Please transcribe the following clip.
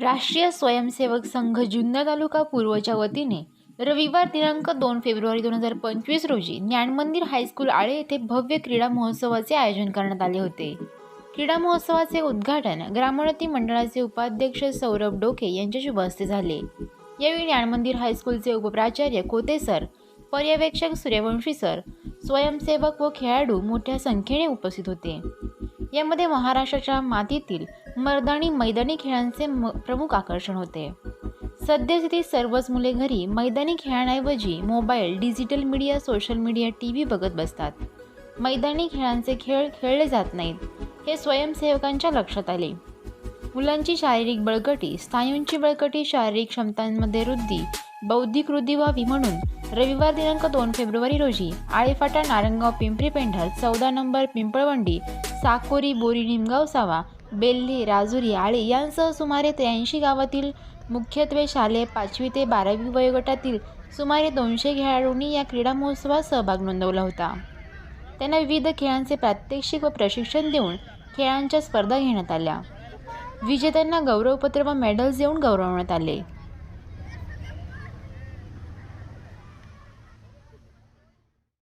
राष्ट्रीय स्वयंसेवक संघ जुन्नर तालुका पूर्वच्या वतीने रविवार दिनांक दोन फेब्रुवारी दोन हजार पंचवीस रोजी ज्ञानमंदिर हायस्कूल आळे येथे भव्य क्रीडा महोत्सवाचे आयोजन करण्यात आले होते. क्रीडा महोत्सवाचे उद्घाटन ग्रामोन्नती मंडळाचे उपाध्यक्ष सौरभ डोके यांच्या हस्ते झाले. यावेळी ज्ञानमंदिर हायस्कूलचे उपप्राचार्य कोते सर पर्यवेक्षक सूर्यवंशी सर स्वयंसेवक व खेळाडू मोठ्या संख्येने उपस्थित होते. यामध्ये महाराष्ट्राच्या मातीतील मर्दानी मैदानी खेळांचे म प्रमुख आकर्षण होते. सद्यस्थितीत सर्वच मुले घरी मैदानी खेळांऐवजी mobile digital media social media T V बघत बसतात. मैदानी खेळांचे खेळ खेळले जात नाहीत हे स्वयंसेवकांच्या लक्षात आले. मुलांची शारीरिक बळकटी स्नायूंची बळकटी शारीरिक क्षमतांमध्ये वृद्धी बौद्धिक वृद्धी व्हावी म्हणून रविवार दिनांक दोन फेब्रुवारी रोजी आळेफाटा नारंगाव पिंपरी पेंढा चौदा नंबर पिंपळवंडी साकोरी बोरी निमगाव सावा बेल्ली राजुरी आळे यांसह सुमारे त्र्याऐंशी गावातील मुख्यत्वे शालेय पाचवी ते बारावी वयोगटातील सुमारे दोनशे खेळाडूंनी या क्रीडा महोत्सवात सहभाग नोंदवला होता. त्यांना विविध खेळांचे प्रात्यक्षिक व प्रशिक्षण देऊन खेळांच्या स्पर्धा घेण्यात आल्या. विजेत्यांना गौरवपत्र व मेडल्स देऊन गौरवण्यात आले.